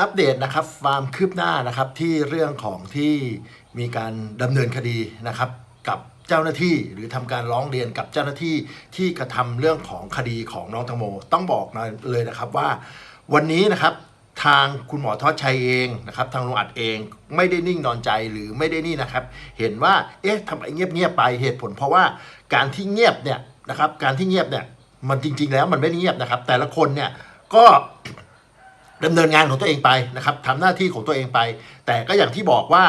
อัปเดตนะครับความคืบหน้านะครับที่เรื่องของที่มีการดำเนินคดีนะครับกับเจ้าหน้าที่หรือทำการร้องเรียนกับเจ้าหน้าที่ที่กระทำเรื่องของคดีของน้องตังโม ต้องบอกเลยนะครับว่า วันนี้นะครับทางคุณหมอทอดชัยเองนะครับทางลุงอัดเองไม่ได้นิ่งนอนใจหรือไม่ได้นี่นะครับ เห็นว่าเอ๊ะทำไมเงียบๆไปเหตุผล เพราะว่าการที่เงียบเนี่ยนะครับการที่เงียบเนี่ยมันจริง ๆ แล้วมันไม่ได้เงียบนะครับ แต่ละคนเนี่ยก็ ดำเนินงานของตัวเองไปนะครับทำหน้าที่ของตัวเองไป แต่ก็อย่างที่บอกว่า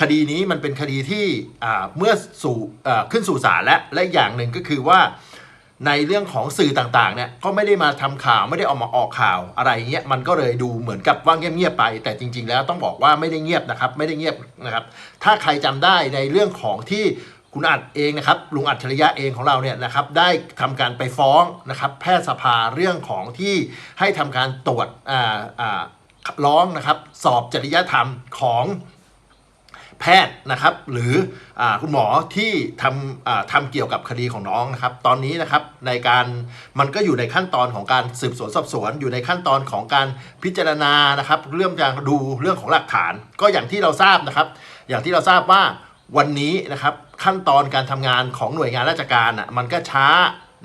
คดีนี้มันเป็นคดีที่เมื่อสู่ขึ้นสู่ศาลและและอย่างหนึ่งก็คือว่าในเรื่องของสื่อต่างๆเนี่ยก็ไม่ได้มาทำข่าวไม่ได้ออกมาออกข่าวอะไรเงี้ยมันก็เลยดูเหมือนกับว่าเงียบๆไป แต่จริง ๆ แล้วต้องบอกว่าไม่ได้เงียบนะครับไม่ได้เงียบนะครับถ้าใครจำได้ในเรื่องของที่ คุณอัดเองนะครับลุงอัจฉริยะเองของเราเนี่ยนะครับได้ทำการไปฟ้องนะครับแพทยสภาเรื่องของที่ให้ทำการตรวจอ่าอ่าร้องนะครับสอบจริยธรรมของแพทย์นะครับหรืออคุณหมอที่ทำทำเกี่ยวกับคดีของน้องนะครับ ตอนนี้นะครับในการมันก็อยู่ในขั้นตอนของการสืบสวนสอบสวน อยู่ในขั้นตอนของการพิจารณานะครับ เรื่องการดูเรื่องของหลักฐาน ก็อย่างที่เราทราบนะครับ อย่างที่เราทราบว่าวันนี้นะครับ ขั้นตอนการทำงานของหน่วยงานราชการอะมันก็ช้า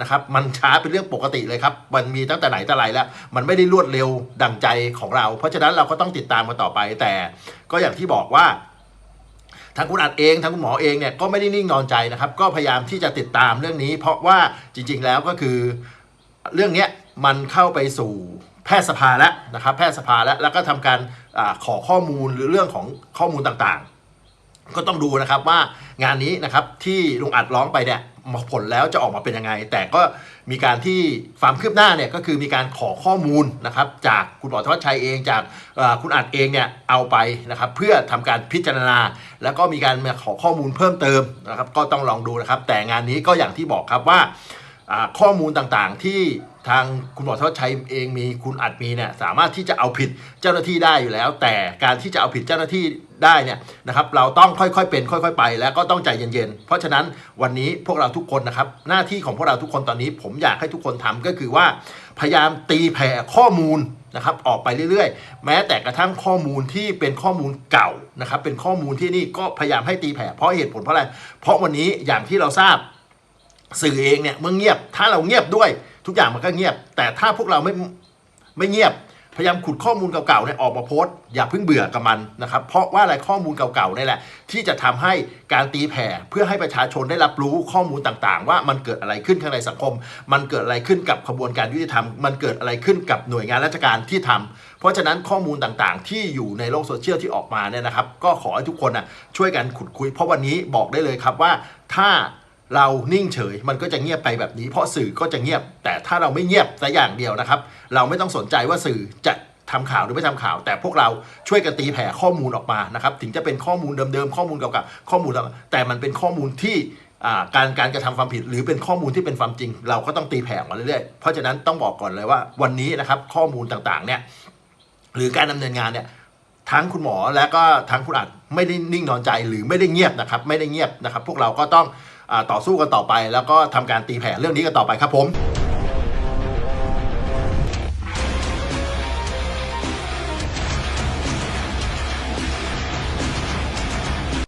นะครับมันช้าเป็นเรื่องปกติเลยครับ มันมีตั้งแต่ไหนแต่ไรแล้ว มันไม่ได้รวดเร็วดังใจของเรา เพราะฉะนั้นเราก็ต้องติดตามกันต่อไป แต่ก็อย่างที่บอกว่าทางคุณอัดเองทางคุณหมอเองเนี่ยก็ไม่ได้นิ่งนอนใจนะครับ ก็พยายามที่จะติดตามเรื่องนี้ เพราะว่าจริง ๆ แล้วก็คือ เรื่องนี้มันเข้าไปสู่แพทยสภาแล้วนะครับ แพทยสภาแล้วแล้วก็ทำการอขอข้อมูลหรือเรื่องของข้อมูลต่างๆ ก็ต้องดูนะครับว่างานนี้นะครับที่ลุงอัดร้องไปเนี่ยผลแล้วจะออกมาเป็นยังไง แต่ก็มีการที่ความคืบหน้าเนี่ยก็คือมีการขอข้อมูลนะครับจากคุณหมอธวัชชัยเองจากคุณอัดเองเนี่ยเอาไปนะครับเพื่อทำการพิจารณา แล้วก็มีการมาขอข้อมูลเพิ่มเติมนะครับก็ต้องลองดูนะครับแต่งานนี้ก็อย่างที่บอกครับว่าข้อมูลต่างๆที่ ทางคุณหมอทวชชัยเองมีคุณอัดมีเนี่ยสามารถที่จะเอาผิดเจ้าหน้าที่ได้อยู่แล้ว แต่การที่จะเอาผิดเจ้าหน้าที่ได้เนี่ยนะครับเราต้องค่อยๆเป็น ค่อย ๆ ไป แล้วก็ต้องใจเย็นๆเพราะฉะนั้นวันนี้พวกเราทุกคนนะครับ หน้าที่ของพวกเราทุกคนตอนนี้ ผมอยากให้ทุกคนทำก็คือว่า พยายามตีแผ่ข้อมูลนะครับออกไปเรื่อยๆ แม้แต่กระทั่งข้อมูลที่เป็นข้อมูลเก่านะครับเป็นข้อมูลที่นี่ก็พยายามให้ตีแผ่เพราะเหตุผลเพราะอะไร เพราะวันนี้อย่างที่เราทราบสื่อเองเนี่ยเมื่อเงียบถ้าเราเงียบด้วย ทุกอย่างมันก็เงียบ แต่ถ้าพวกเราไม่ไม่เงียบพยายามขุดข้อมูลเก่าๆเนี่ยออกมาโพสต์อย่าเพิ่งเบื่อกับมันนะครับ เพราะว่าอะไรข้อมูลเก่าๆนี่แหละ ที่จะทำให้การตีแผ่เพื่อให้ประชาชนได้รับรู้ข้อมูลต่างๆ ว่ามันเกิดอะไรขึ้นข้างในสังคม มันเกิดอะไรขึ้นกับขบวนการยุติธรรม มันเกิดอะไรขึ้นกับหน่วยงานราชการที่ทำเพราะฉะนั้นข้อมูลต่างๆ ที่อยู่ในโลกโซเชียลที่ออกมาเนี่ยนะครับ ก็ขอให้ทุกคนนะช่วยกันขุดคุย เพราะวันนี้บอกได้เลยครับว่าถ้า เรานิ่งเฉยมันก็จะเงียบไปแบบนี้ เพราะสื่อก็จะเงียบ แต่ถ้าเราไม่เงียบแต่อย่างเดียวนะครับ เราไม่ต้องสนใจว่าสื่อจะทำข่าวหรือไม่ทำข่าว แต่พวกเราช่วยกันตีแผ่ข้อมูลออกมานะครับ ถึงจะเป็นข้อมูลเดิมๆข้อมูลเก่าๆข้อมูลแต่มันเป็นข้อมูลที่การการกระทำความผิดหรือเป็นข้อมูลที่เป็นความจริง เราก็ต้องตีแผ่มาเรื่อยๆ เพราะฉะนั้นต้องบอกก่อนเลยว่าวันนี้นะครับข้อมูลต่างๆเนี่ยหรือการดำเนินงานเนี่ยทั้งคุณหมอและก็ทั้งคุณอัดไม่ได้นิ่งนอนใจหรือไม่ได้เงียบนะครับ ไม่ได้เงียบนะครับ พวกเราก็ต้อง ต่อสู้กันต่อไป แล้วก็ทำการตีแผ่เรื่องนี้กันต่อไปครับผม